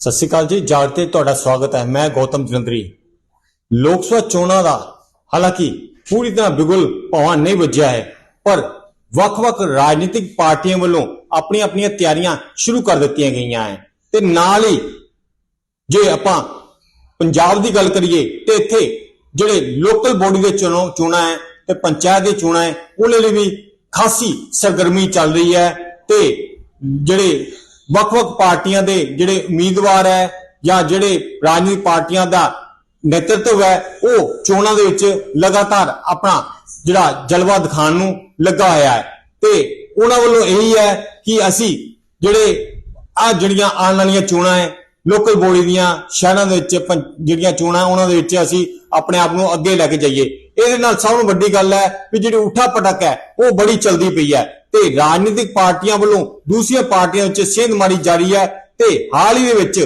ਸਤਿ ਸ਼੍ਰੀ ਅਕਾਲ ਜੀ ਜਾਗ ਤੇ ਤੁਹਾਡਾ ਸਵਾਗਤ ਹੈ। ਮੈਂ ਗੌਤਮ ਜਲੰਧਰੀ। ਲੋਕ ਸਭਾ ਚੋਣਾਂ ਦਾ ਹਾਲਾਂਕਿ ਪੂਰੀ ਤਰ੍ਹਾਂ ਬਿਗੁਲ ਭਵਾਨ ਨਹੀਂ ਵੱਜਿਆ ਹੈ, ਪਰ ਵੱਖ-ਵੱਖ ਰਾਜਨੀਤਿਕ ਪਾਰਟੀਆਂ ਵੱਲੋਂ ਆਪਣੀਆਂ ਆਪਣੀਆਂ ਤਿਆਰੀਆਂ ਸ਼ੁਰੂ ਕਰ ਦਿੱਤੀਆਂ ਗਈਆਂ ਹੈ। ਤੇ ਨਾਲ ਹੀ ਜੇ ਆਪਾਂ ਪੰਜਾਬ ਦੀ ਗੱਲ ਕਰੀਏ, ਤੇ ਇੱਥੇ ਜਿਹੜੇ ਲੋਕਲ ਬੋਡੀ ਦੇ ਚੋਣਾਂ ਚੋਣਾਂ ਹੈ ਤੇ ਪੰਚਾਇਤ ਦੀ ਚੋਣਾਂ ਹੈ, ਉਹਦੇ ਲਈ ਵੀ ਖਾਸੀ ਸਰਗਰਮੀ ਚੱਲ ਰਹੀ ਹੈ ਤੇ ਜਿਹੜੇ ਵੱਖ-ਵੱਖ ਪਾਰਟੀਆਂ ਦੇ ਜਿਹੜੇ ਉਮੀਦਵਾਰ ਹੈ ਜਾਂ ਜਿਹੜੇ ਰਾਜਨੀਤਿਕ ਪਾਰਟੀਆਂ ਦਾ ਨੇਤਰਤਵ ਹੈ, ਉਹ ਚੋਣਾਂ ਦੇ ਵਿੱਚ ਲਗਾਤਾਰ ਆਪਣਾ ਜਿਹੜਾ ਜਲਵਾ ਦਿਖਾਉਣ ਨੂੰ ਲੱਗਾ ਹੋਇਆ ਹੈ। ਤੇ ਉਹਨਾਂ ਵੱਲੋਂ ਇਹੀ ਹੈ ਕਿ ਅਸੀਂ ਜਿਹੜੇ ਆ ਜਿਹੜੀਆਂ ਆਉਣ ਵਾਲੀਆਂ ਚੋਣਾਂ ਹੈ, ਲੋਕਲ ਬੋਲੀ ਦੀਆਂ ਸ਼ਹਿਰਾਂ ਦੇ ਵਿੱਚ ਪੰ- ਜਿਹੜੀਆਂ ਚੋਣਾਂ ਉਹਨਾਂ ਦੇ ਵਿੱਚ ਅਸੀਂ ਆਪਣੇ ਆਪ ਨੂੰ ਅੱਗੇ ਲੈ ਕੇ ਜਾਈਏ। ਇਹਦੇ ਨਾਲ ਸਭ ਤੋਂ ਵੱਡੀ ਗੱਲ ਹੈ ਵੀ ਜਿਹੜੀ ਉਠਾ ਪਟਕ ਹੈ, ਉਹ ਬੜੀ ਚਲਦੀ ਪਈ ਹੈ। ਤੇ ਰਾਜਨੀਤਿਕ ਪਾਰਟੀਆਂ ਵੱਲੋਂ ਦੂਸਰੀਆਂ ਪਾਰਟੀਆਂ ਵਿੱਚ ਸੇਧ ਮਾਰੀ ਜਾ ਰਹੀ ਹੈ ਤੇ ਹਾਲ ਹੀ ਦੇ ਵਿੱਚ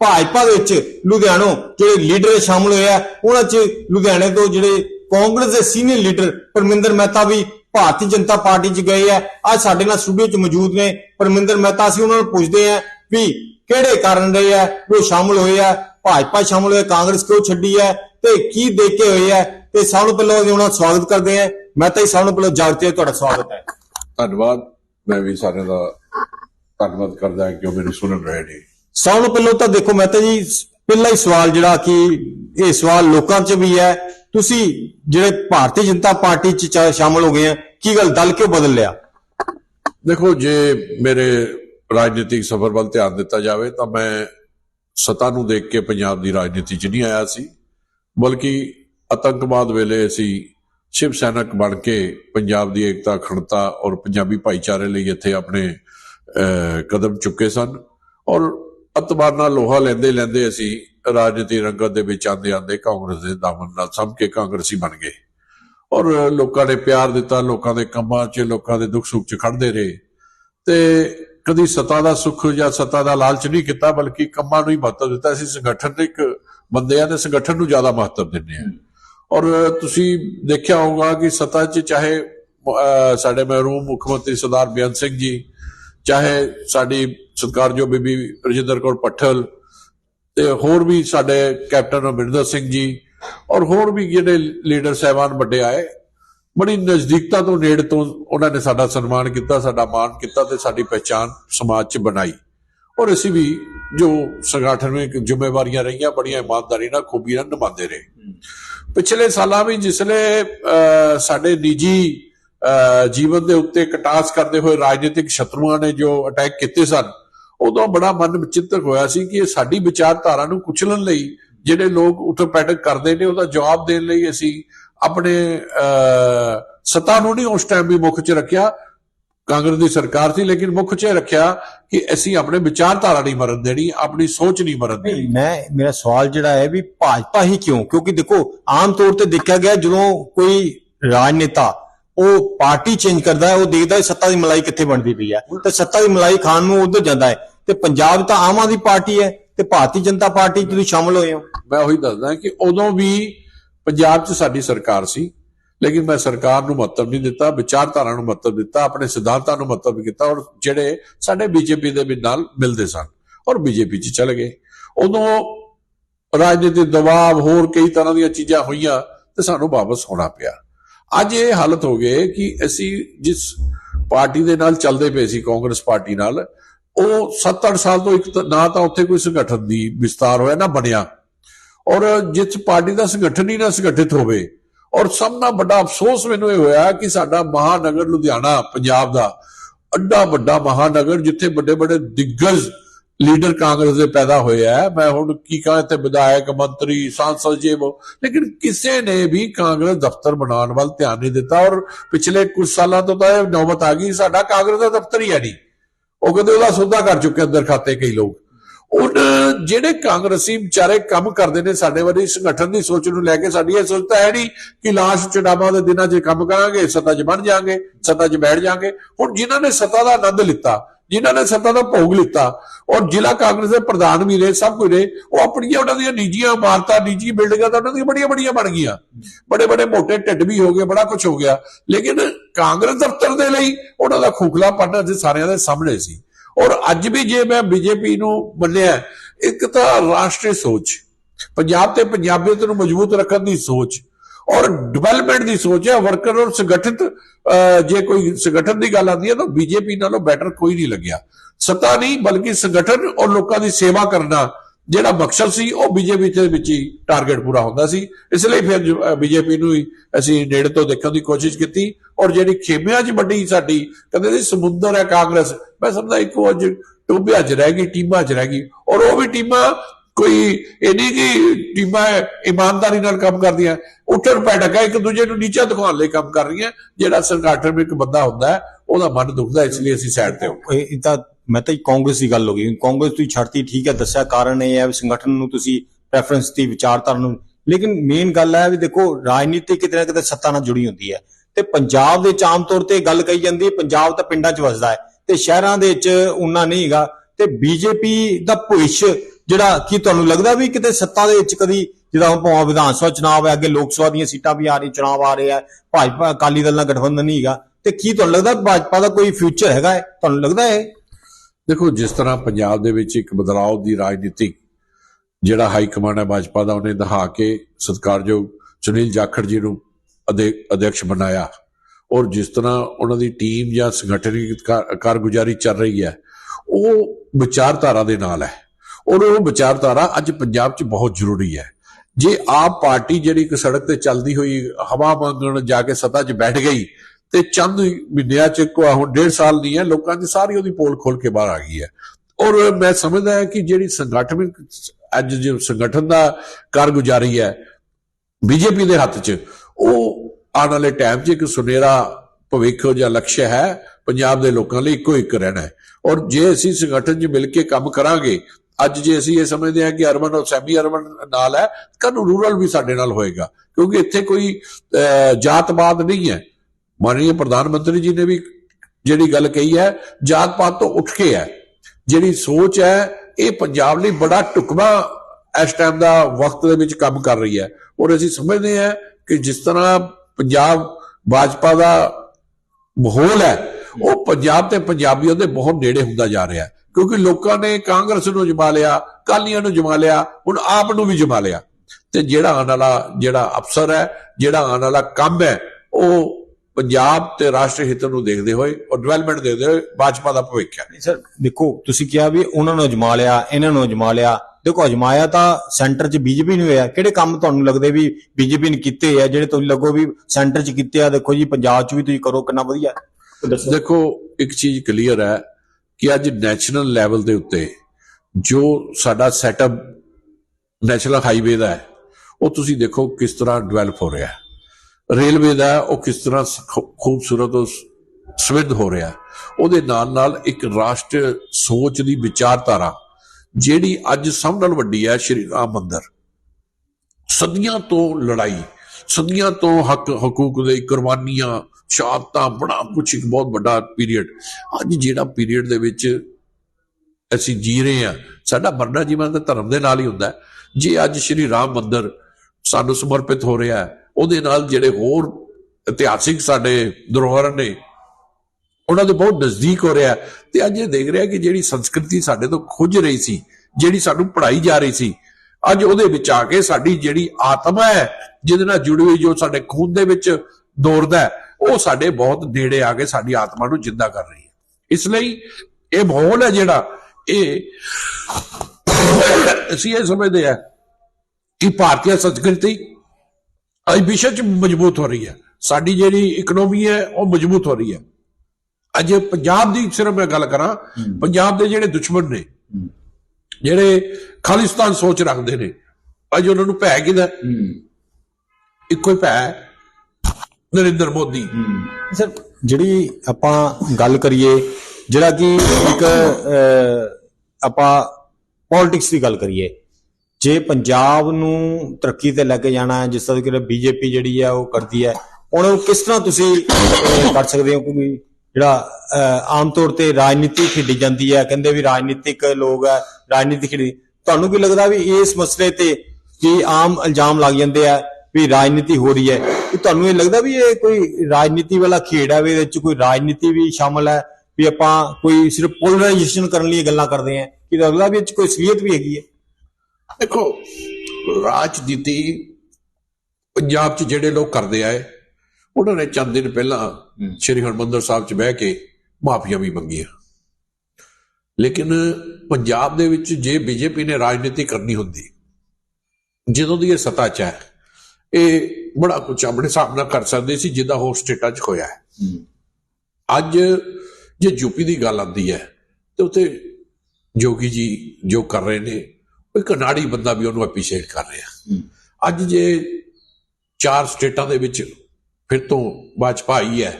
ਭਾਜਪਾ ਦੇ ਵਿੱਚ ਲੁਧਿਆਣੋਂ ਜਿਹੜੇ ਲੀਡਰ ਸ਼ਾਮਲ ਹੋਏ ਆ, ਉਹਨਾਂ 'ਚ ਲੁਧਿਆਣੇ ਤੋਂ ਜਿਹੜੇ ਕਾਂਗਰਸ ਦੇ ਸੀਨੀਅਰ ਲੀਡਰ ਪਰਮਿੰਦਰ ਮਹਿਤਾ ਵੀ ਭਾਰਤੀ ਜਨਤਾ ਪਾਰਟੀ 'ਚ ਗਏ ਆ। ਅੱਜ ਸਾਡੇ ਨਾਲ ਸਟੂਡੀਓ 'ਚ ਮੌਜੂਦ ਨੇ। ਪਰਮਿੰਦਰ ਮਹਿਤਾ ਅਸੀਂ ਉਹਨਾਂ ਨੂੰ ਪੁੱਛਦੇ ਆ ਵੀ ਕਿਹੜੇ ਕਾਰਨ ਰਹੇ ਆ, ਉਹ ਸ਼ਾਮਲ ਹੋਏ ਆ, ਭਾਜਪਾ ਸ਼ਾਮਲ ਹੋਏ, ਕਾਂਗਰਸ ਕਿਉਂ ਛੱਡੀ ਹੈ ਤੇ ਕੀ ਦੇਖ ਕੇ ਹੋਏ ਹੈ ਤੇ ਸਭ ਨੂੰ ਪਹਿਲਾਂ ਉਹਨਾਂ ਦਾ ਸਵਾਗਤ ਕਰਦੇ ਆ ਮਹਿਤਾ ਹੀ ਸਭ ਨੂੰ ਪਹਿਲਾਂ ਜਾਗਤੇ ਤੁਹਾਡਾ ਸਵਾਗਤ ਹੈ। ਧੰਨਵਾਦ। ਮੈਂ ਵੀ ਸਾਰਿਆਂ ਦਾ ਧੰਨਵਾਦ ਕਰਦਾ ਕਿ ਉਹ ਮੈਨੂੰ ਸੁਣ ਰਹੇ ਨੇ। ਸਭ ਤੋਂ ਪਹਿਲਾਂ ਤਾਂ ਦੇਖੋ ਮਹਿਤਾ ਜੀ ਪਹਿਲਾ ਹੀ ਸਵਾਲ ਜਿਹੜਾ ਕਿ ਇਹ ਸਵਾਲ ਲੋਕਾਂ 'ਚ ਵੀ ਹੈ। ਤੁਸੀਂ ਜਿਹੜੇ ਭਾਰਤੀ ਜਨਤਾ ਪਾਰਟੀ 'ਚ ਚਾ- ਸ਼ਾਮਲ ਹੋ ਗਏ ਆ ਕੀ ਗੱਲ ਦਲ ਕਿਉਂ ਬਦਲ ਲਿਆ? ਦੇਖੋ ਜੇ ਮੇਰੇ ਰਾਜਨੀਤਿਕ ਸਫ਼ਰ ਵੱਲ ਧਿਆਨ ਦਿੱਤਾ ਜਾਵੇ ਤਾਂ ਮੈਂ ਸਤਾ ਨੂੰ ਦੇਖ ਕੇ ਪੰਜਾਬ ਦੀ ਰਾਜਨੀਤੀ 'ਚ ਨਹੀਂ ਆਇਆ ਸੀ। ਬਲਕਿ ਆਤੰਕਵਾਦ ਵੇਲੇ ਅਸੀਂ ਸ਼ਿਵ ਸੈਨਿਕ ਬਣ ਕੇ ਪੰਜਾਬ ਦੀ ਏਕਤਾ ਅਖੰਡਤਾ ਔਰ ਪੰਜਾਬੀ ਭਾਈਚਾਰੇ ਲਈ ਇੱਥੇ ਆਪਣੇ ਅਹ, ਕਦਮ ਚੁੱਕੇ ਸਨ ਔਰ ਅਤਬਾਰ ਨਾਲ ਲੋਹਾ ਲੈਂਦੇ ਲੈਂਦੇ ਅਸੀਂ ਰਾਜਨੀਤੀ ਰੰਗਤ ਦੇ ਵਿੱਚ ਆਂਦੇ ਆਂਦੇ ਕਾਂਗਰਸ ਦੇ ਦਾਮਨ ਨਾਲ ਸਮ ਕੇ ਕਾਂਗਰਸੀ ਬਣ ਗਏ ਔਰ ਲੋਕਾਂ ਨੇ ਪਿਆਰ ਦਿੱਤਾ ਲੋਕਾਂ ਦੇ ਕੰਮਾਂ 'ਚ ਲੋਕਾਂ ਦੇ ਦੁੱਖ ਸੁੱਖ 'ਚ ਖੜਦੇ ਰਹੇ ਤੇ ਕਦੀ ਸਤਾ ਦਾ ਸੁੱਖ ਜਾਂ ਸਤਾ ਦਾ ਲਾਲਚ ਨਹੀਂ ਕੀਤਾ ਬਲਕਿ ਕੰਮਾਂ ਨੂੰ ਹੀ ਮਹੱਤਵ ਦਿੱਤਾ। ਅਸੀਂ ਸੰਗਠਨ ਦੇ ਇੱਕ ਬੰਦੇ ਆ ਤੇ ਸੰਗਠਨ ਨੂੰ ਜ਼ਿਆਦਾ ਮਹੱਤਵ ਦਿੰਦੇ ਆ ਔਰ ਤੁਸੀਂ ਦੇਖਿਆ ਹੋਊਗਾ ਕਿ ਸਤਾ 'ਚ ਚਾਹੇ ਸਾਡੇ ਮਹਿਰੂਮ ਮੁੱਖ ਮੰਤਰੀ ਸਰਦਾਰ ਬੇਅੰਤ ਸਿੰਘ ਜੀ, ਚਾਹੇ ਸਾਡੀ ਸਤਿਕਾਰਯੋਗ ਬੀਬੀ ਰਜਿੰਦਰ ਕੌਰ ਪੱਠਲ ਤੇ ਹੋਰ ਵੀ ਸਾਡੇ ਕੈਪਟਨ ਅਮਰਿੰਦਰ ਸਿੰਘ ਜੀ ਔਰ ਹੋਰ ਵੀ ਜਿਹੜੇ ਲੀਡਰ ਸਹਿਬਾਨ ਵੱਡੇ ਆਏ, ਬੜੀ ਨਜ਼ਦੀਕਤਾ ਤੋਂ ਨੇੜ ਤੋਂ ਉਹਨਾਂ ਨੇ ਸਾਡਾ ਸਨਮਾਨ ਕੀਤਾ, ਸਾਡਾ ਮਾਣ ਕੀਤਾ ਤੇ ਸਾਡੀ ਪਹਿਚਾਨ ਸਮਾਜ 'ਚ ਬਣਾਈ। ਔਰ ਅਸੀਂ ਵੀ ਜੋ ਸੰਗਠਨ ਵਿੱਚ ਜ਼ਿੰਮੇਵਾਰੀਆਂ ਰਹੀਆਂ ਬੜੀਆਂ ਇਮਾਨਦਾਰੀ ਨਾਲ ਖੂਬੀ ਨਾਲ ਨਿਭਾਉਂਦੇ ਰਹੇ। ਪਿਛਲੇ ਸਾਲਾਂ ਵਿੱਚ ਜਿਸਲੇ ਸਾਡੇ ਨਿੱਜੀ ਜੀਵਨ ਦੇ ਉੱਤੇ ਕਟਾਸ ਕਰਦੇ ਹੋਏ ਰਾਜਨੀਤਿਕ ਸ਼ਤਰੂਆਂ ਨੇ ਜੋ ਅਟੈਕ ਕੀਤੇ ਸਨ ਉਦੋਂ ਬੜਾ ਮਨ ਵਿਚਿੰਤਕ ਹੋਇਆ ਸੀ ਕਿ ਇਹ ਸਾਡੀ ਵਿਚਾਰਧਾਰਾ ਨੂੰ ਕੁਚਲਣ ਲਈ ਜਿਹੜੇ ਲੋਕ ਉਠਪੈਠਕ ਕਰਦੇ ਨੇ ਉਹਦਾ ਜਵਾਬ ਦੇਣ ਲਈ ਅਸੀਂ ਆਪਣੇ ਸੱਤਾ ਨੂੰ ਨਹੀਂ ਉਸ ਟਾਈਮ ਵੀ ਮੁੱਖ 'ਚ ਰੱਖਿਆ ਕਾਂਗਰਸ ਦੀ ਸਰਕਾਰ ਸੀ ਲੇਕਿਨ ਮੁੱਖ 'ਚ ਰੱਖਿਆ ਕਿ ਅਸੀਂ ਆਪਣੇ ਵਿਚਾਰਧਾਰਾ ਨਹੀਂ ਮਰਨ ਦੇਣੀ ਆਪਣੀ ਸੋਚ ਨਹੀਂ ਮਰਨ ਦੇਣੀ। ਮੈਂ ਮੇਰਾ ਸਵਾਲ ਜਿਹੜਾ ਹੈ ਵੀ ਭਾਜਪਾ ਹੀ ਕਿਉਂ? ਕਿਉਂਕਿ ਦੇਖੋ ਆਮ ਤੌਰ ਤੇ ਦੇਖਿਆ ਗਿਆ ਜਦੋਂ ਕੋਈ ਰਾਜਨੇਤਾ ਉਹ ਪਾਰਟੀ ਚੇਂਜ ਕਰਦਾ ਹੈ ਉਹ ਦੇਖਦਾ ਹੈ ਸੱਤਾ ਦੀ ਮਲਾਈ ਕਿੱਥੇ ਬਣਦੀ ਪਈ ਹੈ। ਤੇ ਸੱਤਾ ਦੀ ਮਲਾਈ ਖਾਣ ਨੂੰ ਉਧਰ ਜਾਂਦਾ ਹੈ। ਤੇ ਪੰਜਾਬ ਤਾਂ ਆਮ ਆਦਮੀ ਪਾਰਟੀ ਹੈ ਤੇ ਭਾਰਤੀ ਜਨਤਾ ਪਾਰਟੀ ਤੁਸੀਂ ਸ਼ਾਮਲ ਹੋਏ ਹੋ। ਮੈਂ ਉਹੀ ਦੱਸਦਾ ਕਿ ਉਦੋਂ ਵੀ ਪੰਜਾਬ 'ਚ ਸਾਡੀ ਸਰਕਾਰ ਸੀ ਲੇਕਿਨ ਮੈਂ ਸਰਕਾਰ ਨੂੰ ਮਹੱਤਵ ਨਹੀਂ ਦਿੱਤਾ, ਵਿਚਾਰਧਾਰਾ ਨੂੰ ਮਹੱਤਵ ਦਿੱਤਾ, ਆਪਣੇ ਸਿਧਾਂਤਾਂ ਨੂੰ ਮਹੱਤਵ ਕੀਤਾ ਔਰ ਜਿਹੜੇ ਸਾਡੇ ਬੀਜੇਪੀ ਦੇ ਵੀ ਨਾਲ ਮਿਲਦੇ ਸਨ ਔਰ ਬੀਜੇਪੀ 'ਚ ਚਲੇ ਗਏ। ਉਦੋਂ ਰਾਜਨੀਤਿਕ ਦਬਾਅ ਹੋਰ ਕਈ ਤਰ੍ਹਾਂ ਦੀਆਂ ਚੀਜ਼ਾਂ ਹੋਈਆਂ ਤੇ ਸਾਨੂੰ ਵਾਪਸ ਹੋਣਾ ਪਿਆ। ਅੱਜ ਇਹ ਹਾਲਤ ਹੋ ਗਏ ਕਿ ਅਸੀਂ ਜਿਸ ਪਾਰਟੀ ਦੇ ਨਾਲ ਚੱਲਦੇ ਪਏ ਸੀ, ਕਾਂਗਰਸ ਪਾਰਟੀ ਨਾਲ, ਉਹ 7-8 ਸਾਲ ਤੋਂ ਇੱਕ ਨਾ ਤਾਂ ਉੱਥੇ ਕੋਈ ਸੰਗਠਨ ਦੀ ਵਿਸਤਾਰ ਹੋਇਆ, ਨਾ ਬਣਿਆ। ਔਰ ਜਿਸ ਪਾਰਟੀ ਦਾ ਸੰਗਠਨ ਹੀ ਨਾ ਸੰਗਠਿਤ ਹੋਵੇ ਔਰ ਸਭ ਨਾਲ ਵੱਡਾ ਅਫਸੋਸ ਮੈਨੂੰ ਇਹ ਹੋਇਆ ਕਿ ਸਾਡਾ ਮਹਾਨਗਰ ਲੁਧਿਆਣਾ, ਪੰਜਾਬ ਦਾ ਅੱਡਾ ਵੱਡਾ ਮਹਾਨਗਰ ਜਿੱਥੇ ਵੱਡੇ ਵੱਡੇ ਦਿੱਗਜ ਲੀਡਰ ਕਾਂਗਰਸ ਦੇ ਪੈਦਾ ਹੋਏ ਆ। ਮੈਂ ਹੁਣ ਕੀ ਕਹਾਂ, ਇੱਥੇ ਵਿਧਾਇਕ, ਮੰਤਰੀ, ਸਾਂਸਦ ਜੀ ਲੇਕਿਨ ਕਿਸੇ ਨੇ ਵੀ ਕਾਂਗਰਸ ਦਫ਼ਤਰ ਬਣਾਉਣ ਵੱਲ ਧਿਆਨ ਨਹੀਂ ਦਿੱਤਾ। ਔਰ ਪਿਛਲੇ ਕੁਝ ਸਾਲਾਂ ਤੋਂ ਤਾਂ ਇਹ ਨੌਬਤ ਆ ਗਈ, ਸਾਡਾ ਕਾਂਗਰਸ ਦਾ ਦਫ਼ਤਰ ਹੀ ਹੈ ਨਹੀਂ। ਉਹ ਕਹਿੰਦੇ ਉਹਦਾ ਸੌਦਾ ਕਰ ਚੁੱਕੇ ਅੰਦਰ ਖਾਤੇ ਕਈ ਲੋਕ। ਉਹ ਜਿਹੜੇ ਕਾਂਗਰਸੀ ਵਿਚਾਰੇ ਕੰਮ ਕਰਦੇ ਨੇ, ਸਾਡੇ ਵਾਲੀ ਸੰਗਠਨ ਦੀ ਸੋਚ ਨੂੰ ਲੈ ਕੇ, ਸਾਡੀ ਇਹ ਸੋਚ ਤਾਂ ਹੈ ਨਹੀਂ ਕਿ ਲਾਸ਼ ਚੁਣਾਵਾਂ ਦੇ ਦਿਨਾਂ 'ਚ ਕੰਮ ਕਰਾਂਗੇ, ਸੱਤਾ 'ਚ ਬਣ ਜਾਾਂਗੇ, ਸੱਤਾ 'ਚ ਬੈਠ ਜਾਾਂਗੇ। ਹੁਣ ਜਿਨ੍ਹਾਂ ਨੇ ਸੱਤਾ ਦਾ ਆਨੰਦ ਲਿੱਤਾ, ਜਿਨ੍ਹਾਂ ਨੇ ਸੱਤਾ ਦਾ ਭੋਗ ਲਿੱਤਾ, ਔਰ ਜ਼ਿਲ੍ਹਾ ਕਾਂਗਰਸ ਦੇ ਪ੍ਰਧਾਨ ਵੀ ਰਹੇ ਸਭ ਕੁਝ ਰਹੇ ਉਹ ਆਪਣੀਆਂ ਉਹਨਾਂ ਦੀਆਂ ਨਿੱਜੀਆਂ ਇਮਾਰਤਾਂ, ਨਿੱਜੀ ਬਿਲਡਿੰਗਾਂ ਤਾਂ ਉਹਨਾਂ ਦੀਆਂ ਬੜੀਆਂ ਬੜੀਆਂ ਬਣ ਗਈਆਂ। ਬੜੇ ਬੜੇ ਮੋਟੇ ਢਿੱਡ ਵੀ ਹੋ ਗਏ, ਬੜਾ ਕੁਝ ਹੋ ਗਿਆ। ਲੇਕਿਨ ਕਾਂਗਰਸ ਦਫ਼ਤਰ ਦੇ ਲਈ ਉਹਨਾਂ ਦਾ ਖੋਖਲਾਪਨ ਅੱਜ ਸਾਰਿਆਂ ਦੇ ਸਾਹਮਣੇ ਸੀ। ਔਰ ਅੱਜ ਵੀ ਜੇ ਮੈਂ ਬੀਜੇਪੀ ਨੂੰ ਮੰਨਿਆ, ਇੱਕ ਤਾਂ ਰਾਸ਼ਟਰੀ ਸੋਚ, ਪੰਜਾਬ ਤੇ ਪੰਜਾਬੀਅਤ ਨੂੰ ਮਜ਼ਬੂਤ ਰੱਖਣ ਦੀ ਸੋਚ ਔਰ ਡਿਵੈਲਪਮੈਂਟ ਦੀ ਸੋਚ ਹੈ ਵਰਕਰ ਔਰ ਸੰਗਠਿਤ ਜੇ ਕੋਈ ਸੰਗਠਨ ਦੀ ਗੱਲ ਆਉਂਦੀ ਹੈ ਤਾਂ ਬੀਜੇਪੀ ਨਾਲੋਂ ਬੈਟਰ ਕੋਈ ਨਹੀਂ ਲੱਗਿਆ। ਸੱਤਾ ਨਹੀਂ, ਬਲਕਿ ਸੰਗਠਨ ਔਰ ਲੋਕਾਂ ਦੀ ਸੇਵਾ ਕਰਨਾ, ਜਿਹੜਾ ਮਕਸਦ ਸੀ, ਉਹ ਬੀਜੇਪੀ ਦੇ ਵਿੱਚ ਹੀ ਟਾਰਗੇਟ ਪੂਰਾ ਹੁੰਦਾ ਸੀ। ਇਸ ਲਈ ਫਿਰ ਬੀਜੇਪੀ ਨੂੰ ਹੀ ਅਸੀਂ ਨੇੜੇ ਤੋਂ ਦੇਖਣ ਦੀ ਕੋਸ਼ਿਸ਼ ਕੀਤੀ ਔਰ ਜਿਹੜੀ ਖੇਮਿਆਂ 'ਚ ਵੱਡੀ ਸਾਡੀ, ਕਹਿੰਦੇ ਸੀ ਸਮੁੰਦਰ ਹੈ ਕਾਂਗਰਸ ਮੈਂ ਸਮਝਦਾ ਇੱਕੋ ਅੱਜ ਟੋਬਿਆਂ 'ਚ ਰਹਿ ਗਈ, ਟੀਮਾਂ 'ਚ ਰਹਿ ਗਈ। ਔਰ ਉਹ ਵੀ ਟੀਮਾਂ ਕੋਈ ਇਹਨੀ ਕਿ ਟੀਮਾਂ ਇਮਾਨਦਾਰੀ ਨਾਲ ਕੰਮ ਕਰਦੀਆਂ। ਉੱਠਣ ਬੈਠਕ ਹੈ ਇੱਕ ਦੂਜੇ ਨੂੰ ਨੀਚਾ ਦਿਖਾਉਣ ਲਈ ਕੰਮ ਕਰ ਰਹੀਆਂ। ਜਿਹੜਾ ਸੰਗਠਨ ਵਿੱਚ ਬੰਦਾ ਹੁੰਦਾ ਉਹਦਾ ਮਨ ਦੁਖਦਾ, ਇਸ ਲਈ ਅਸੀਂ ਸਾਈਡ ਤੇ ਹੋ ਇਹ ਤਾਂ ਮੈਂ ਤਾਂ ਕਾਂਗਰਸ ਦੀ ਗੱਲ ਹੋ ਗਈ। ਕਾਂਗਰਸ ਤੁਸੀਂ ਛੱਡਤੀ ਠੀਕ ਹੈ, ਦੱਸਿਆ ਕਾਰਨ ਇਹ ਹੈ ਵੀ ਸੰਗਠਨ ਨੂੰ ਤੁਸੀਂ ਪ੍ਰੈਫਰੈਂਸ ਦੀ ਵਿਚਾਰਧਾਰਾ ਨੂੰ ਲੇਕਿਨ ਮੇਨ ਗੱਲ ਹੈ ਵੀ ਦੇਖੋ, ਰਾਜਨੀਤੀ ਕਿਤੇ ਨਾ ਕਿਤੇ ਸੱਤਾ ਨਾਲ ਜੁੜੀ ਹੁੰਦੀ ਹੈ। ਤੇ ਪੰਜਾਬ ਦੇ ਵਿੱਚ ਆਮ ਤੌਰ ਤੇ ਗੱਲ ਕਹੀ ਜਾਂਦੀ ਹੈ, ਪੰਜਾਬ ਤਾਂ ਪਿੰਡਾਂ 'ਚ ਵਸਦਾ ਹੈ। ਤੇ ਸ਼ਹਿਰਾਂ ਦੇ ਵਿੱਚ ਉਨਾ ਨਹੀਂ ਹੈਗਾ। ਤੇ ਬੀਜੇਪੀ ਦਾ ਭਵਿੱਖ ਜਿਹੜਾ ਕੀ ਤੁਹਾਨੂੰ ਲੱਗਦਾ ਵੀ ਕਿਤੇ ਸੱਤਾ ਦੇ ਵਿੱਚ ਕਦੀ ਜਿਹੜਾ ਹੁਣ ਭਾਵੇਂ ਵਿਧਾਨ ਸਭਾ ਚੁਣਾਵ ਹੈ, ਅੱਗੇ ਲੋਕ ਸਭਾ ਦੀਆਂ ਸੀਟਾਂ ਵੀ ਆ ਰਹੀ ਚੁਣਾਵ ਆ ਰਹੇ ਆ, ਭਾਜਪਾ, ਅਕਾਲੀ ਦਲ ਨਾਲ ਗਠਬੰਧਨ ਨਹੀਂ ਹੈਗਾ। ਤੇ ਕੀ ਤੁਹਾਨੂੰ ਲੱਗਦਾ ਭਾਜਪਾ ਦਾ ਕੋਈ ਫਿਊਚਰ ਹੈਗਾ ਹੈ ਤੁਹਾਨੂੰ ਲੱਗਦਾ ਹੈ ਦੇਖੋ, ਜਿਸ ਤਰ੍ਹਾਂ ਪੰਜਾਬ ਦੇ ਵਿੱਚ ਇੱਕ ਬਦਲਾਅ ਦੀ ਰਾਜਨੀਤੀ ਜਿਹੜਾ ਹਾਈ ਕਮਾਂਡ ਹੈ ਭਾਜਪਾ ਦਾ, ਉਹਨੇ ਦਹਾ ਕੇ ਸਤਿਕਾਰਯੋਗ ਸੁਨੀਲ ਜਾਖੜ ਜੀ ਨੂੰ ਅਧੇ- ਅਧਿਕਸ਼ ਬਣਾਇਆ। ਔਰ ਜਿਸ ਤਰ੍ਹਾਂ ਉਹਨਾਂ ਦੀ ਟੀਮ ਜਾਂ ਸੰਗਠਨਿਕ ਕਾਰਗੁਜ਼ਾਰੀ ਚੱਲ ਰਹੀ ਹੈ, ਉਹ ਵਿਚਾਰਧਾਰਾ ਦੇ ਨਾਲ ਹੈ। ਔਰ ਉਹ ਵਿਚਾਰਧਾਰਾ ਅੱਜ ਪੰਜਾਬ 'ਚ ਬਹੁਤ ਜ਼ਰੂਰੀ ਹੈ। ਜੇ ਆਪ ਪਾਰਟੀ ਜਿਹੜੀ ਇੱਕ ਸੜਕ ਤੇ ਚੱਲਦੀ ਹੋਈ ਹਵਾ ਮੰਗਣ ਜਾ ਕੇ ਸੱਤਾ 'ਚ ਬੈਠ ਗਈ, ਤੇ ਚੰਦ ਮਹੀਨਿਆਂ 'ਚ ਕੋ ਹੁਣ ਡੇਢ ਸਾਲ ਨਹੀਂ ਹੈ, ਲੋਕਾਂ ਦੀ ਸਾਰੀ ਉਹਦੀ ਪੋਲ ਖੋਲ ਕੇ ਬਾਹਰ ਆ ਗਈ ਹੈ। ਔਰ ਮੈਂ ਸਮਝਦਾ ਹਾਂ ਕਿ ਜਿਹੜੀ ਸੰਗਠਨਿਕ ਅੱਜ ਜੋ ਸੰਗਠਨ ਦਾ ਕਾਰਗੁਜ਼ਾਰੀ ਹੈ, ਬੀਜੇਪੀ ਦੇ ਹੱਥ 'ਚ, ਉਹ ਆਉਣ ਵਾਲੇ ਟਾਈਮ 'ਚ ਇੱਕ ਸੁਨਹਿਰਾ ਭਵਿੱਖ ਜਾਂ ਲਕਸ਼ ਹੈ ਪੰਜਾਬ ਦੇ ਲੋਕਾਂ ਲਈ ਇੱਕੋ ਇੱਕ ਰਹਿਣਾ ਹੈ। ਔਰ ਜੇ ਅਸੀਂ ਸੰਗਠਨ 'ਚ ਮਿਲ ਕੇ ਕੰਮ ਕਰਾਂਗੇ ਅੱਜ ਜੇ ਅਸੀਂ ਇਹ ਸਮਝਦੇ ਹਾਂ ਕਿ ਅਰਬਨ ਔਰ ਸੈਮੀ ਅਰਬਨ ਨਾਲ ਹੈ ਕੱਲ੍ਹ ਨੂੰ ਰੂਰਲ ਵੀ ਸਾਡੇ ਨਾਲ ਹੋਏਗਾ। ਕਿਉਂਕਿ ਇੱਥੇ ਕੋਈ ਅਹ, ਜਾਤਵਾਦ ਨਹੀਂ ਹੈ। ਮਾਨਨੀय ਪ੍ਰਧਾਨ ਮੰਤਰੀ ਜੀ ਨੇ ਵੀ ਜਿਹੜੀ ਗੱਲ ਕਹੀ ਹੈ ਜਾਤ ਪਾਤ ਤੋਂ ਉੱਠ ਕੇ ਹੈ। ਜਿਹੜੀ ਸੋਚ ਹੈ ਇਹ ਪੰਜਾਬ ਲਈ ਬੜਾ ਟੁਕਮਾ ਇਸ ਟਾਈਮ ਦਾ ਵਕਤ ਦੇ ਵਿੱਚ ਕੰਮ ਕਰ ਰਹੀ ਹੈ। ਔਰ ਅਸੀਂ ਸਮਝਦੇ ਹਾਂ ਕਿ ਜਿਸ ਤਰ੍ਹਾਂ ਪੰਜਾਬ ਭਾਜਪਾ ਦਾ ਮਾਹੌਲ ਹੈ, ਉਹ ਪੰਜਾਬ ਤੇ ਪੰਜਾਬੀਆਂ ਦੇ ਬਹੁਤ ਨੇੜੇ ਹੁੰਦਾ ਜਾ ਰਿਹਾ ਕਿਉਂਕਿ ਲੋਕਾਂ ਨੇ ਕਾਂਗਰਸ ਨੂੰ ਜਮਾ ਲਿਆ ਕਾਲੀਆਂ ਨੂੰ ਜਮਾ ਲਿਆ, ਹੁਣ ਆਪ ਨੂੰ ਵੀ ਜਮਾ ਲਿਆ। ਤੇ ਜਿਹੜਾ ਆਉਣ ਵਾਲਾ, ਜਿਹੜਾ ਅਫਸਰ ਹੈ, ਜਿਹੜਾ ਆਉਣ ਵਾਲਾ ਕੰਮ ਹੈ, ਉਹ ਪੰਜਾਬ ਤੇ ਰਾਸ਼ਟਰੀ ਹਿੱਤ ਨੂੰ ਦੇਖਦੇ ਹੋਏ ਔਰ ਡਿਵੈਲਪਮੈਂਟ ਦੇਖਦੇ ਹੋਏ ਭਾਜਪਾ ਦਾ ਭਵਿੱਖ ਹੈ। ਨਹੀਂ ਸਰ, ਦੇਖੋ, ਤੁਸੀਂ ਕਿਹਾ ਵੀ ਉਹਨਾਂ ਨੂੰ ਜਮਾ ਲਿਆ, ਇਹਨਾਂ ਨੂੰ ਜਮਾ ਲਿਆ ਦੇਖੋ ਅਜਮਾਇਆ ਤਾਂ ਸੈਂਟਰ 'ਚ ਬੀਜੇਪੀ ਨੂੰ ਹੋਇਆ। ਕਿਹੜੇ ਕੰਮ ਤੁਹਾਨੂੰ ਲੱਗਦੇ ਵੀ ਬੀਜੇਪੀ ਨੇ ਕੀਤੇ ਆ, ਜਿਹੜੇ ਤੁਹਾਨੂੰ ਲੱਗੋ ਵੀ ਸੈਂਟਰ 'ਚ ਕੀਤੇ ਆ? ਦੇਖੋ ਜੀ, ਪੰਜਾਬ 'ਚ ਵੀ ਤੁਸੀਂ ਕਰੋ, ਕਿੰਨਾ ਵਧੀਆ। ਦੇਖੋ, ਇੱਕ ਚੀਜ਼ ਕਲੀਅਰ ਹੈ ਕਿ ਅੱਜ ਨੈਸ਼ਨਲ ਲੈਵਲ ਦੇ ਉੱਤੇ ਜੋ ਸਾਡਾ ਸੈਟਅਪ ਨੈਸ਼ਨਲ ਹਾਈਵੇ ਦਾ ਹੈ, ਉਹ ਤੁਸੀਂ ਦੇਖੋ ਕਿਸ ਤਰ੍ਹਾਂ ਡਿਵੈਲਪ ਹੋ ਰਿਹਾ ਹੈ। ਰੇਲਵੇ ਦਾ ਉਹ ਕਿਸ ਤਰ੍ਹਾਂ ਖੂਬਸੂਰਤ ਔਰ ਸਮਿਧ ਹੋ ਰਿਹਾ ਉਹਦੇ ਨਾਲ ਨਾਲ ਇੱਕ ਰਾਸ਼ਟਰ ਸੋਚ ਦੀ ਵਿਚਾਰਧਾਰਾ ਜਿਹੜੀ ਅੱਜ ਸਭ ਨਾਲ ਵੱਡੀ ਹੈ ਸ਼੍ਰੀ ਰਾਮ ਮੰਦਰ। ਸਦੀਆਂ ਤੋਂ ਲੜਾਈ, ਸਦੀਆਂ ਤੋਂ ਹੱਕ, ਹਕੂਕ ਦੇ ਕੁਰਬਾਨੀਆਂ, ਸ਼ਹਾਦਤਾਂ, ਬੜਾ ਕੁਝ ਇੱਕ ਬਹੁਤ ਵੱਡਾ ਪੀਰੀਅਡ ਅੱਜ ਜਿਹੜਾ ਪੀਰੀਅਡ ਦੇ ਵਿੱਚ ਅਸੀਂ ਜੀ ਰਹੇ ਹਾਂ, ਸਾਡਾ ਮਰਨਾ ਜੀਵਨ ਤਾਂ ਧਰਮ ਦੇ ਨਾਲ ਹੀ ਹੁੰਦਾ ਜੇ ਅੱਜ ਸ਼੍ਰੀ ਰਾਮ ਮੰਦਰ ਸਾਨੂੰ ਸਮਰਪਿਤ ਹੋ ਰਿਹਾ ਹੈ, ਉਹਦੇ ਨਾਲ ਜਿਹੜੇ ਹੋਰ ਇਤਿਹਾਸਿਕ ਸਾਡੇ ਧਰੋਹਰ ਨੇ, ਉਹਨਾਂ ਦੇ ਬਹੁਤ ਨਜ਼ਦੀਕ ਹੋ ਰਿਹਾ ਤੇ ਅੱਜ ਇਹ ਦੇਖ ਰਿਹਾ ਕਿ ਜਿਹੜੀ ਸੰਸਕ੍ਰਿਤੀ ਸਾਡੇ ਤੋਂ ਖੁੱਜ ਰਹੀ ਸੀ ਜਿਹੜੀ ਸਾਨੂੰ ਪੜਾਈ ਜਾ ਰਹੀ ਸੀ ਅੱਜ ਉਹਦੇ ਵਿੱਚ ਆ ਕੇ ਸਾਡੀ ਜਿਹੜੀ ਆਤਮਾ ਹੈ ਜਿਹਦੇ ਨਾਲ ਜੁੜੀ ਹੋਈ ਜੋ ਸਾਡੇ ਖੂਨ ਦੇ ਵਿੱਚ ਦੌੜਦਾ ਉਹ ਸਾਡੇ ਬਹੁਤ ਨੇੜੇ ਆ ਕੇ ਸਾਡੀ ਆਤਮਾ ਨੂੰ ਜਿੰਦਾ ਕਰ ਰਹੀ ਹੈ। ਇਸ ਲਈ ਇਹ ਮਾਹੌਲ ਹੈ ਜਿਹੜਾ ਇਹ ਅਸੀਂ ਇਹ ਸਮਝਦੇ ਆ ਕਿ ਭਾਰਤੀ ਸੰਸਕ੍ਰਿਤੀ ਅੱਜ ਵਿਸ਼ਵ ਚ ਮਜ਼ਬੂਤ ਹੋ ਰਹੀ ਹੈ। ਸਾਡੀ ਜਿਹੜੀ ਇਕਨੋਮੀ ਹੈ ਉਹ ਮਜ਼ਬੂਤ ਹੋ ਰਹੀ ਹੈ। ਅੱਜ ਪੰਜਾਬ ਦੀ ਸਿਰਫ ਮੈਂ ਗੱਲ ਕਰਾਂ ਪੰਜਾਬ ਦੇ ਜਿਹੜੇ ਦੁਸ਼ਮਣ ਨੇ ਜਿਹੜੇ ਖਾਲਿਸਤਾਨ ਸੋਚ ਰੱਖਦੇ ਨੇ ਅੱਜ ਉਹਨਾਂ ਨੂੰ ਭੈ ਕਿਹਦਾ? ਇੱਕੋ ਹੀ ਭੈ ਨਰਿੰਦਰ ਮੋਦੀ। ਸਰ ਜਿਹੜੀ ਆਪਾਂ ਗੱਲ ਕਰੀਏ ਜਿਹੜਾ ਕਿ ਇੱਕ ਆਪਾਂ ਪੋਲਿਟਿਕਸ ਦੀ ਗੱਲ ਕਰੀਏ ਜੇ ਪੰਜਾਬ ਨੂੰ ਤਰੱਕੀ ਤੇ ਲੈ ਕੇ ਜਾਣਾ ਹੈ ਜਿਸ ਤਰ੍ਹਾਂ ਕਿ ਬੀਜੇਪੀ ਜਿਹੜੀ ਹੈ ਉਹ ਕਰਦੀ ਹੈ ਉਹਨਾਂ ਨੂੰ ਕਿਸ ਤਰ੍ਹਾਂ ਤੁਸੀਂ ਕਰ ਸਕਦੇ ਹੋ ਕਿਉਂਕਿ ਜਿਹੜਾ ਆਮ ਤੌਰ ਤੇ ਰਾਜਨੀਤੀ ਖੇਡੀ ਜਾਂਦੀ ਹੈ, ਕਹਿੰਦੇ ਵੀ ਰਾਜਨੀਤਿਕ ਲੋਕ ਹੈ, ਰਾਜਨੀਤੀ ਖੇਡੀ ਤੁਹਾਨੂੰ ਕੀ ਲੱਗਦਾ ਵੀ ਇਸ ਮਸਲੇ ਤੇ ਕੀ ਆਮ ਇਲਜ਼ਾਮ ਲੱਗ ਜਾਂਦੇ ਆ ਵੀ ਰਾਜਨੀਤੀ ਹੋ ਰਹੀ ਹੈ? ਕਿ ਤੁਹਾਨੂੰ ਇਹ ਲੱਗਦਾ ਵੀ ਇਹ ਕੋਈ ਰਾਜਨੀਤੀ ਵਾਲਾ ਖੇਡ ਹੈ ਵੀ ਇਹਦੇ ਵਿੱਚ ਕੋਈ ਰਾਜਨੀਤੀ ਵੀ ਸ਼ਾਮਲ ਹੈ, ਵੀ ਆਪਾਂ ਕੋਈ ਸਿਰਫ ਪੋਲਰਾਈਜੇਸ਼ਨ ਕਰਨ ਲਈ ਗੱਲਾਂ ਕਰਦੇ ਆ ਕਿ ਲੱਗਦਾ ਵੀ ਇਹ 'ਚ ਕੋਈ ਅਸਲੀਅਤ ਵੀ ਹੈਗੀ ਹੈ? ਦੇਖੋ, ਰਾਜਨੀਤੀ ਪੰਜਾਬ 'ਚ ਜਿਹੜੇ ਲੋਕ ਕਰਦੇ ਆਏ ਉਹਨਾਂ ਨੇ ਚੰਦ ਦਿਨ ਪਹਿਲਾਂ ਸ਼੍ਰੀ ਹਰਮੰਦਰ ਸਾਹਿਬ 'ਚ ਬਹਿ ਕੇ ਮਾਫੀਆਂ ਵੀ ਮੰਗੀਆਂ। ਲੇਕਿਨ ਪੰਜਾਬ ਦੇ ਵਿੱਚ ਜੇ ਬੀਜੇਪੀ ਨੇ ਰਾਜਨੀਤੀ ਕਰਨੀ ਹੁੰਦੀ ਜਦੋਂ ਦੀ ਇਹ ਸੱਤਾ 'ਚ ਹੈ ਇਹ ਬੜਾ ਕੁਝ ਆਪਣੇ ਹਿਸਾਬ ਨਾਲ ਕਰ ਸਕਦੇ ਸੀ ਜਿੱਦਾਂ ਹੋਰ ਸਟੇਟਾਂ 'ਚ ਹੋਇਆ ਹੈ। ਅੱਜ ਜੇ ਯੂਪੀ ਦੀ ਗੱਲ ਆਉਂਦੀ ਹੈ ਤੇ ਉੱਥੇ ਜੋਗੀ ਜੀ ਜੋ ਕਰ ਰਹੇ ਨੇ ਉਹ ਇੱਕ ਨਾੜੀ ਬੰਦਾ ਵੀ ਉਹਨੂੰ ਐਪਰੀਸ਼ੀਏਟ ਕਰ ਰਿਹਾ। ਅੱਜ ਜੇ ਚਾਰ ਸਟੇਟਾਂ ਦੇ ਵਿੱਚ ਫਿਰ ਤੋਂ ਭਾਜਪਾ ਆਈ ਹੈ।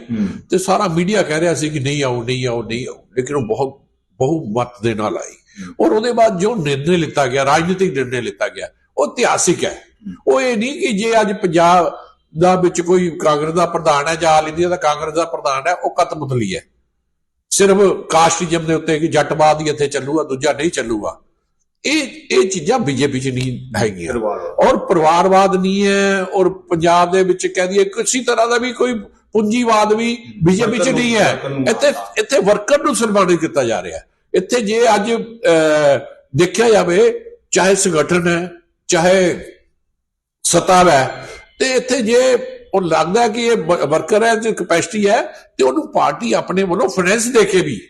ਤੇ ਸਾਰਾ ਮੀਡੀਆ ਕਹਿ ਰਿਹਾ ਸੀ ਕਿ ਨਹੀਂ ਆਓ ਨਹੀਂ ਆਓ ਨਹੀਂ ਆਓ। ਲੇਕਿਨ ਉਹ ਬਹੁਤ ਬਹੁ ਮਤ ਦੇ ਨਾਲ ਆਈ। ਔਰ ਉਹਦੇ ਬਾਅਦ ਜੋ ਨਿਰਣੇ ਲਿੱਤਾ ਗਿਆ ਰਾਜਨੀਤਿਕ ਨਿਰਣੇ ਲਿੱਤਾ ਗਿਆ ਉਹ ਇਤਿਹਾਸਿਕ ਹੈ। ਉਹ ਇਹ ਨਹੀਂ ਕਿ ਜੇ ਅੱਜ ਪੰਜਾਬ ਦਾ ਵਿੱਚ ਕੋਈ ਕਾਂਗਰਸ ਦਾ ਪ੍ਰਧਾਨ ਹੈ ਜਾਂ ਆਲ ਇੰਡੀਆ ਦਾ ਕਾਂਗਰਸ ਦਾ ਪ੍ਰਧਾਨ ਹੈ ਉਹ ਕਤਮਤਲੀ ਹੈ। ਸਿਰਫ ਕਾਸਟਿਜ਼ਮ ਦੇ ਉੱਤੇ ਕਿ ਜੱਟਵਾਦ ਹੀ ਇੱਥੇ ਚੱਲੂਗਾ ਦੂਜਾ ਨਹੀਂ ਚੱਲੂਗਾ। ਇਹ ਇਹ ਚੀਜ਼ਾਂ ਬੀਜੇਪੀ 'ਚ ਨਹੀਂ ਹੈਗੀਆਂ। ਔਰ ਪਰਿਵਾਰਵਾਦ ਨਹੀਂ ਹੈ ਔਰ ਪੰਜਾਬ ਦੇ ਵਿੱਚ ਕਹਿ ਦਈਏ ਕਿਸੇ ਤਰ੍ਹਾਂ ਦਾ ਵੀ ਕੋਈ ਪੂੰਜੀਵਾਦ ਵੀ ਬੀਜੇਪੀ 'ਚ ਨਹੀਂ ਹੈ। ਇੱਥੇ ਇੱਥੇ ਵਰਕਰ ਨੂੰ ਸਨਮਾਨਿਤ ਕੀਤਾ ਜਾ ਰਿਹਾ ਇੱਥੇ ਜੇ ਅੱਜ ਦੇਖਿਆ ਜਾਵੇ ਚਾਹੇ ਸੰਗਠਨ ਹੈ ਚਾਹੇ ਸੱਤਾ ਹੈ ਤੇ ਇੱਥੇ ਜੇ ਉਹ ਲੱਗਦਾ ਕਿ ਇਹ ਵਰਕਰ ਹੈ ਤੇ ਕਪੈਸਿਟੀ ਹੈ ਤੇ ਉਹਨੂੰ ਪਾਰਟੀ ਆਪਣੇ ਵੱਲੋਂ ਫਾਈਨੈਂਸ ਦੇ ਕੇ ਵੀ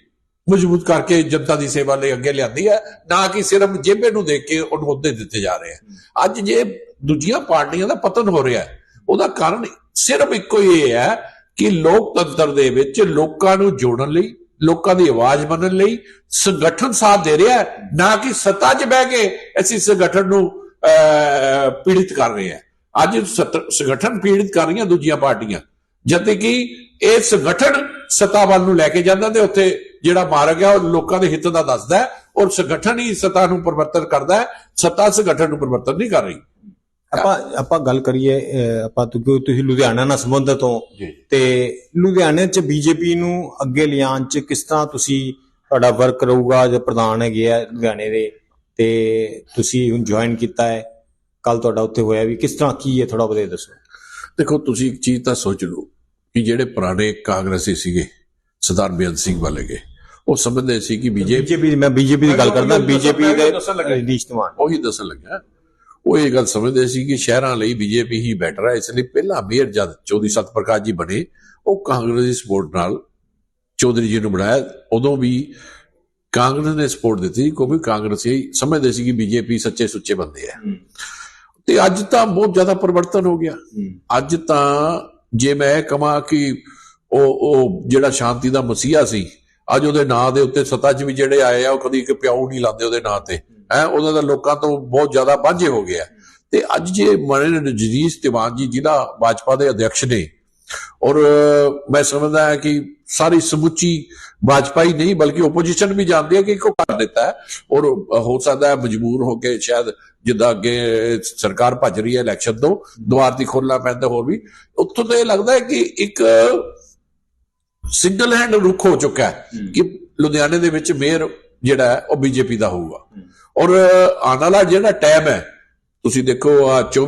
ਮਜ਼ਬੂਤ ਕਰਕੇ ਜਨਤਾ ਦੀ ਸੇਵਾ ਲਈ ਅੱਗੇ ਲਿਆਂਦੀ ਹੈ ਨਾ ਕਿ ਸਿਰਫ ਜੇਬੇ ਨੂੰ ਦੇਖ ਕੇ ਉਹਨੂੰ ਅਹੁਦੇ ਦਿੱਤੇ ਜਾ ਰਹੇ ਆ ਅੱਜ ਜੇ ਦੂਜੀਆਂ ਪਾਰਟੀਆਂ ਦਾ ਪਤਨ ਹੋ ਰਿਹਾ ਉਹਦਾ ਕਾਰਨ ਸਿਰਫ ਇੱਕੋ ਹੀ ਇਹ ਹੈ ਕਿ ਲੋਕਤੰਤਰ ਦੇ ਵਿੱਚ ਲੋਕਾਂ ਨੂੰ ਜੋੜਨ ਲਈ ਲੋਕਾਂ ਦੀ ਆਵਾਜ਼ ਮੰਨਣ ਲਈ ਸੰਗਠਨ ਸਾਥ ਦੇ ਰਿਹਾ ਨਾ ਕਿ ਸੱਤਾ 'ਚ ਬਹਿ ਕੇ ਅਸੀਂ ਸੰਗਠਨ ਨੂੰ ਅਹ, ਪੀੜਿਤ ਕਰ ਰਹੇ ਹਾਂ। ਅੱਜ ਸਤ- ਸੰਗਠਨ ਪੀੜਿਤ ਕਰ ਰਹੀਆਂ ਦੂਜੀਆਂ ਪਾਰਟੀਆਂ ਜਦ ਕਿ ਇਹ ਸੰਗਠਨ ਸੱਤਾ ਵੱਲ ਨੂੰ ਲੈ ਕੇ ਜਾਂਦਾ ਤੇ ਉੱਥੇ ਜਿਹੜਾ ਮਾਰ ਗਿਆ ਉਹ ਲੋਕਾਂ ਦੇ ਹਿੱਤ ਦਾ ਦੱਸਦਾ ਹੈ ਔਰ ਸੰਗਠਨ ਹੀ ਸੱਤਾ ਨੂੰ ਪਰਿਵਰਤਨ ਕਰਦਾ ਹੈ। ਸੱਤਾ ਸੰਗਠਨ ਨੂੰ ਪਰਿਵਰਤਨ ਨਹੀਂ ਕਰ ਰਹੀ। ਆਪਾਂ ਆਪਾਂ ਗੱਲ ਕਰੀਏ ਆਪਾਂ ਕਿਉਂਕਿ ਤੁਸੀਂ ਲੁਧਿਆਣਾ ਨਾਲ ਸੰਬੰਧਿਤ ਹੋ। ਤੇ ਲੁਧਿਆਣੇ 'ਚ ਬੀਜੇਪੀ ਨੂੰ ਅੱਗੇ ਲਿਆਉਣ 'ਚ ਕਿਸ ਤਰ੍ਹਾਂ ਤੁਸੀਂ ਤੁਹਾਡਾ ਵਰਕ ਰਹੂਗਾ? ਜੋ ਪ੍ਰਧਾਨ ਹੈਗੇ ਆ ਲੁਧਿਆਣੇ ਦੇ ਤੇ ਤੁਸੀਂ ਹੁਣ ਜੁਆਇਨ ਕੀਤਾ ਹੈ। ਕੱਲ ਤੁਹਾਡਾ ਉੱਥੇ ਹੋਇਆ ਵੀ ਕਿਸ ਤਰ੍ਹਾਂ ਕੀ ਹੈ? ਥੋੜਾ ਬਤੇ ਦੱਸੋ। ਦੇਖੋ ਤੁਸੀਂ ਇੱਕ ਚੀਜ਼ ਤਾਂ ਸੋਚ ਲਓ ਕਿ ਜਿਹੜੇ ਪੁਰਾਣੇ ਕਾਂਗਰਸੀ ਸੀਗੇ ਸਰਦਾਰ ਬੇਅੰਤ ਸਿੰਘ ਵਾਲੇਗੇ ਉਹ ਸਮਝਦੇ ਸੀ ਕਿ ਬੀਜੇਪੀ ਬੀਜੇਪੀ ਮੈਂ ਬੀਜੇਪੀ ਦੀ ਗੱਲ ਕਰਦਾ ਬੀਜੇਪੀ ਦੇ। ਨੀਸ਼ ਕੁਮਾਰ। ਉਹੀ ਦੱਸਣ ਲੱਗਾ। ਉਹ ਇਹ ਗੱਲ ਸਮਝਦੇ ਸੀ ਕਿ ਸ਼ਹਿਰਾਂ ਲਈ ਬੀਜੇਪੀ ਹੀ ਬੈਟਰ ਹੈ ਇਸ ਲਈ ਪਹਿਲਾਂ ਮੇਅਰ ਜਦ ਚੌਧਰੀ ਸਤਪ੍ਰਕਾਸ਼ ਜੀ ਬਣੇ ਉਹ ਕਾਂਗਰਸ ਦੀ ਸਪੋਰਟ ਨਾਲ ਚੌਧਰੀ ਜੀ ਨੂੰ ਬਣਾਇਆ। ਉਦੋਂ ਵੀ ਕਾਂਗਰਸ ਨੇ ਸਪੋਰਟ ਦਿੱਤੀ ਕਿਉਂਕਿ ਕਾਂਗਰਸੀ ਸਮਝਦੇ ਸੀ ਕਿ ਬੀਜੇਪੀ ਸੱਚੇ ਸੁੱਚੇ ਬੰਦੇ ਆ। ਤੇ ਅੱਜ ਤਾਂ ਬਹੁਤ ਜ਼ਿਆਦਾ ਪਰਿਵਰਤਨ ਹੋ ਗਿਆ। ਅੱਜ ਤਾਂ ਜੇ ਮੈਂ ਕਹਾਂ ਕਿ ਉਹ ਉਹ ਜਿਹੜਾ ਸ਼ਾਂਤੀ ਦਾ ਮਸੀਹਾ ਸੀ ਅੱਜ ਉਹਦੇ ਨਾਂ ਦੇ ਉੱਤੇ ਸੱਤਾ 'ਚ ਵੀ ਜਿਹੜੇ ਆਏ ਆ, ਉਹ ਕਦੀ ਇੱਕ ਪਿਆਉ ਨਹੀਂ ਲਾਉਂਦੇ ਉਹਦੇ ਨਾਂ ਤੇ। ਹੈ, ਉਹਨਾਂ ਦਾ ਲੋਕਾਂ ਤੋਂ ਬਹੁਤ ਜ਼ਿਆਦਾ ਵਾਂਝੇ ਹੋ ਗਿਆ ਤੇ ਅੱਜ ਜੇ ਮਰਨ ਜਦੀਸ ਤਿਵਾਨ ਜੀ, ਜ਼ਿਲ੍ਹਾ ਭਾਜਪਾ ਦੇ ਅਧਿਕਸ਼ ਨੇ, ਔਰ ਮੈਂ ਸਮਝਦਾ ਹਾਂ ਕਿ ਸਾਰੀ ਸਮੁੱਚੀ ਭਾਜਪਾ ਹੀ ਨਹੀਂ, ਬਲਕਿ ਆਪੋਜੀਸ਼ਨ ਵੀ ਜਾਣਦੀ ਹੈ ਕਿ ਇੱਕੋ ਕਰ ਦਿੱਤਾ ਹੈ। ਔਰ ਹੋ ਸਕਦਾ ਹੈ ਮਜਬੂਰ ਹੋ ਕੇ ਸ਼ਾਇਦ ਜਿੱਦਾਂ ਅੱਗੇ ਸਰਕਾਰ ਭੱਜ ਰਹੀ ਹੈ ਇਲੈਕਸ਼ਨ ਤੋਂ, ਦੁਆਰ ਦੀ ਖੋਲਣਾ ਪੈਂਦਾ ਹੋਰ ਵੀ। ਉੱਥੋਂ ਤਾਂ ਇਹ ਲੱਗਦਾ ਹੈ ਕਿ ਇੱਕ ਸਿੰਗਲ ਹੈਂਡ ਰੁਖ ਹੋ ਚੁੱਕਾ ਹੈ ਕਿ ਲੁਧਿਆਣੇ ਦੇ ਵਿੱਚ ਮੇਅਰ ਜਿਹੜਾ ਹੈ ਉਹ ਬੀਜੇਪੀ ਦਾ ਹੋਊਗਾ। ਔਰ ਆਉਣ ਵਾਲਾ ਜਿਹੜਾ ਟਾਈਮ ਹੈ ਤੁਸੀਂ ਦੇਖੋ ਆ 24